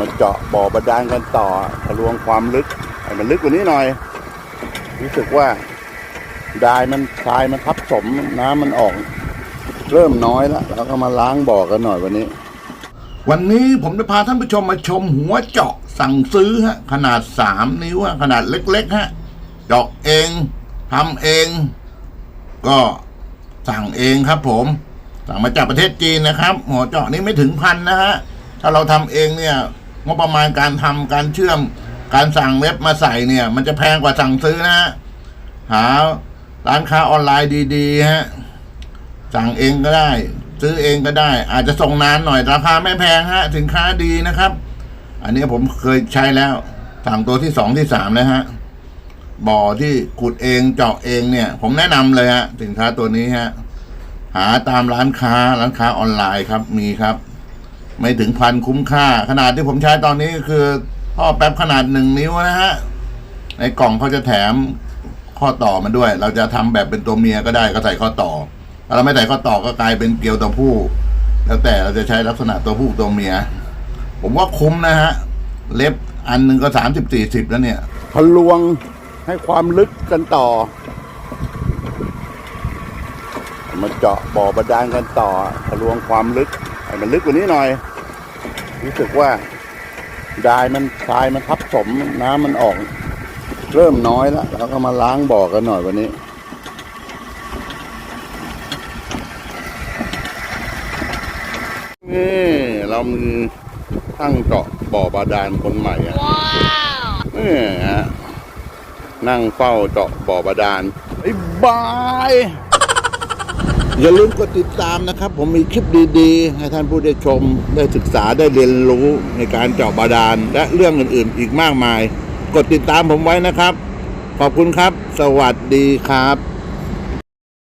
มาเจาะบ่อบาดาลกันต่อทะลวงความลึกให้มันลึกกว่านี้หน่อย รู้สึกว่าดายมันทรายมันทับถมน้ำมันออก เริ่มน้อยแล้วเราก็มาล้างบ่อกันหน่อยวันนี้ วันนี้ผมจะพาท่านผู้ชมมาชมหัวเจาะสั่งซื้อฮะ ขนาดสามนิ้วขนาดเล็กๆฮะเจาะเองทำเอง ก็สั่งเองครับ ผมสั่งมาจากประเทศจีนนะครับหัวเจาะนี้ไม่ถึงพันนะฮะถ้าเราทำเองเนี่ย งบประมาณการทำการเชื่อมการสั่งเว็บมาใส่เนี่ย มันจะแพงกว่าสั่งซื้อนะฮะหาร้านค้าออนไลน์ดีๆฮะสั่งเองก็ได้ ซื้อเองก็ได้ อาจจะส่งนานหน่อยราคาไม่แพงฮะสินค้าดีนะครับ อันนี้ผมเคยใช้แล้ว สั่งตัวที่สองที่สามแล้วฮะบ่อที่ขุดเองเจาะเองเนี่ย ผมแนะนำเลยฮะสินค้าตัวนี้ฮะหาตามร้านค้าร้านค้าออนไลน์ครับมีครับ ไม่ถึงพันคุ้มค่า ขนาดที่ผมใช้ตอนนี้ก็คือท่อแป๊บขนาดหนึ่งนิ้วนะฮะ ในกล่องเขาจะแถมข้อต่อมาด้วย เราจะทำแบบเป็นตัวเมียก็ได้ก็ใส่ข้อต่อถ้าเราไม่ใส่ข้อต่อก็กลายเป็นเกลียวตัวผู้ แล้วแต่เราจะใช้ลักษณะตัวผู้ตัวเมีย ผมว่าคุ้มนะฮะ เล็บอันหนึ่งก็สามสิบสี่สิบแล้วเนี่ยทะลวงให้ความลึกกันต่อ มาเจาะบ่อบาดาลกันต่อทะลวงความลึกให้มันลึกกว่านี้หน่อย รู้สึกว่าดายมันทรายมันทับถมน้ำมันออก เริ่มน้อยแล้วเราก็มาล้างบ่อกันหน่อยวันนี้นี่เรามีช่างเจาะบ่อบาดาลคนใหม่อะนี่ฮะนั่งเฝ้าเจาะบ่อบาดาลไอ้บาย อย่าลืมกดติดตามนะครับ ผมมีคลิปดีๆ ให้ท่านผู้ได้ชมได้ศึกษาได้เรียนรู้ในการเจาะบาดาล และเรื่องอื่นๆ อีกมากมาย กดติดตามผมไว้นะครับ ขอบคุณครับ สวัสดีครับ